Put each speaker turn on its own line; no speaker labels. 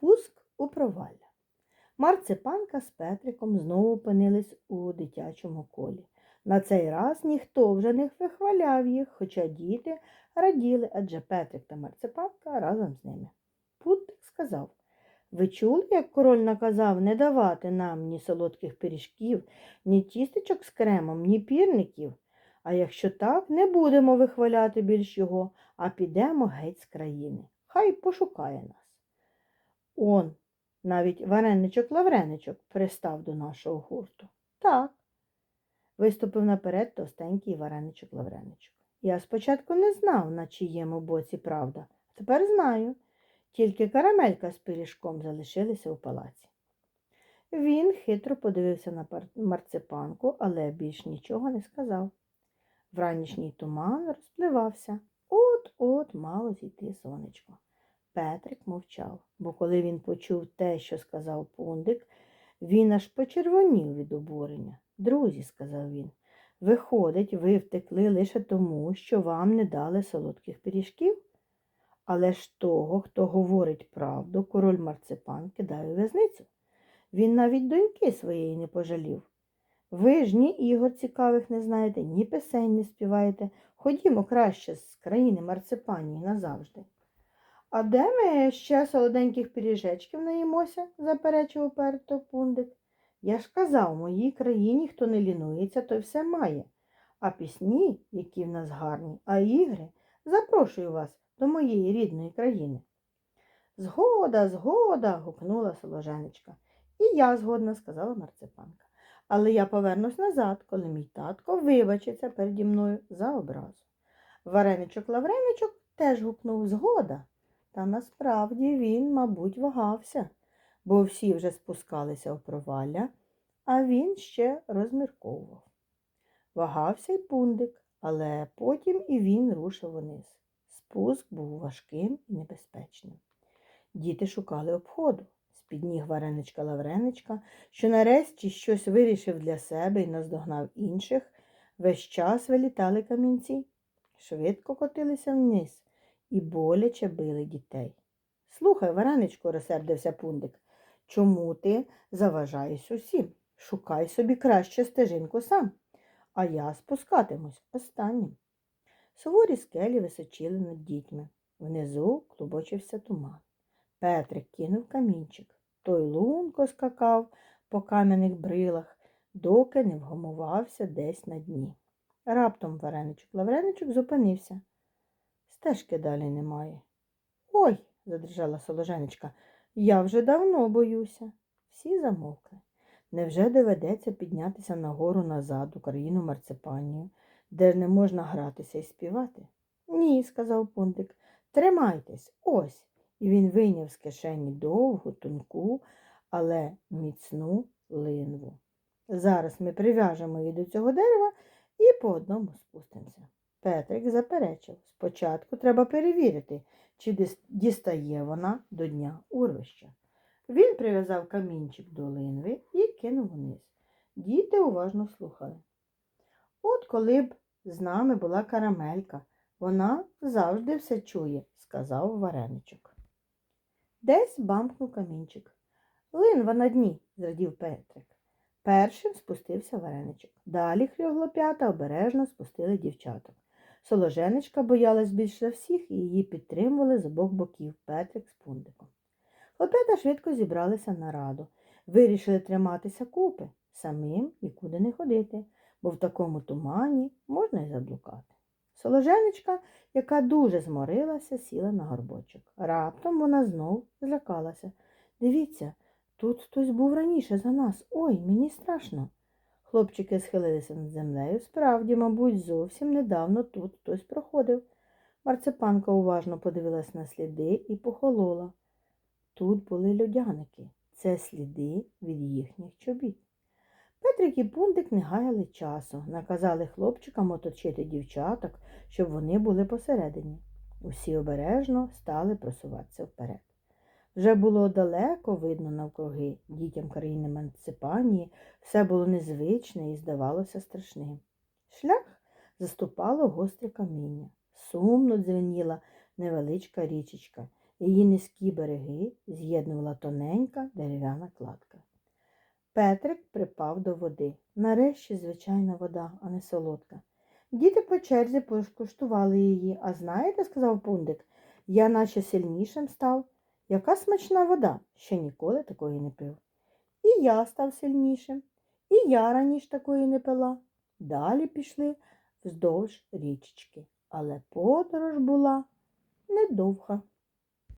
Спуск у провалля. Марципанка з Петриком знову опинились у дитячому колі. На цей раз ніхто вже не вихваляв їх, хоча діти раділи, адже Петрик та Марципанка разом з ними. Путтик сказав Ви чули, як король наказав не давати нам ні солодких пиріжків, ні тістечок з кремом, ні пірників. А якщо так, не будемо вихваляти більш його, а підемо геть з країни. Хай пошукає нас. Он, навіть вареничок-лавреничок пристав до нашого гурту. Так. Виступив наперед товстенький вареничок-лавреничок. Я спочатку не знав, на чиєму боці правда, тепер знаю. Тільки карамелька з пиріжком залишилися у палаці. Він хитро подивився на марципанку, але більш нічого не сказав. Вранішній туман розпливався. От-от мало зійти сонечко. Петрик мовчав, бо коли він почув те, що сказав пундик, він аж почервонів від обурення. Друзі, сказав він, виходить, ви втекли лише тому, що вам не дали солодких пиріжків? Але ж того, хто говорить правду, король марципан кидає в'язницю. Він навіть доньки своєї не пожалів. Ви ж ні ігор цікавих не знаєте, ні пісень не співаєте. Ходімо краще з країни марципанії назавжди. А де ми ще солоденьких пиріжечків наїмося? заперечив уперто пундик. Я ж казав, в моїй країні хто не лінується, той все має. А пісні, які в нас гарні, а ігри, запрошую вас до моєї рідної країни. Згода, згода. гукнула соложенечка. І я згодна, сказала марципанка. Але я повернусь назад, коли мій татко вибачиться переді мною за образу. Вареничок Лавреничок теж гукнув згода. Та насправді він, мабуть, вагався, бо всі вже спускалися у провалля, а він ще розмірковував. Вагався й пундик, але потім і він рушив униз. Спуск був важким і небезпечним. Діти шукали обходу. З-під ніг вареничка Лавреничка, що нарешті щось вирішив для себе і наздогнав інших, весь час вилітали камінці, швидко котилися вниз і боляче били дітей. Слухай, вареничку, розсердився пундик, чому ти заважаєш усім? Шукай собі краще стежинку сам, а я спускатимусь останнім. Суворі скелі височили над дітьми. Внизу клубочився туман. Петрик кинув камінчик. Той лунко скакав по кам'яних брилах, доки не вгамувався десь на дні. Раптом вареничок Лавреничок зупинився. Стежки далі немає. Ой, задрижала соложенечка, я вже давно боюся. Всі замовкли. Невже доведеться піднятися нагору назад у країну марципанію, де не можна гратися і співати? Ні, сказав пундик, тримайтесь, ось. І він вийняв з кишені довгу, тонку, але міцну линву. Зараз ми прив'яжемо її до цього дерева і по одному спустимося. Петрик заперечив. Спочатку треба перевірити, чи дістає вона до дня урвища. Він прив'язав камінчик до линви і кинув вниз. Діти уважно слухали. От коли б з нами була карамелька, вона завжди все чує, сказав вареничок. Десь бамкнув камінчик. Линва на дні, зрадів Петрик. Першим спустився вареничок. Далі хрьоглоп'ята обережно спустили дівчаток. Соложенечка боялась більше всіх і її підтримували з обох боків Петрик з пундиком. Хлоп'ята швидко зібралися на раду. Вирішили триматися купи, самим нікуди не ходити, бо в такому тумані можна й заблукати. Соложенечка, яка дуже зморилася, сіла на горбочок. Раптом вона знов злякалася. Дивіться, тут хтось був раніше за нас. Ой, мені страшно. Хлопчики схилилися над землею. Справді, мабуть, зовсім недавно тут хтось проходив. Марципанка уважно подивилась на сліди і похолола. Тут були льодяники. Це сліди від їхніх чобіт. Петрик і Пундик не гаяли часу, наказали хлопчикам оточити дівчаток, щоб вони були посередині. Усі обережно стали просуватися вперед. Вже було далеко видно навкруги дітям країни Манципанії, все було незвичне і здавалося страшним. Шлях заступало гостре каміння. Сумно дзвеніла невеличка річечка. Її низькі береги з'єднувала тоненька дерев'яна кладка. Петрик припав до води. Нарешті звичайна вода, а не солодка. Діти по черзі покуштували її. А знаєте, сказав пундик, я наче сильнішим став. Яка смачна вода, ще ніколи такої не пив. І я став сильнішим, я раніше такої не пила. Далі пішли вздовж річечки, але подорож була недовга.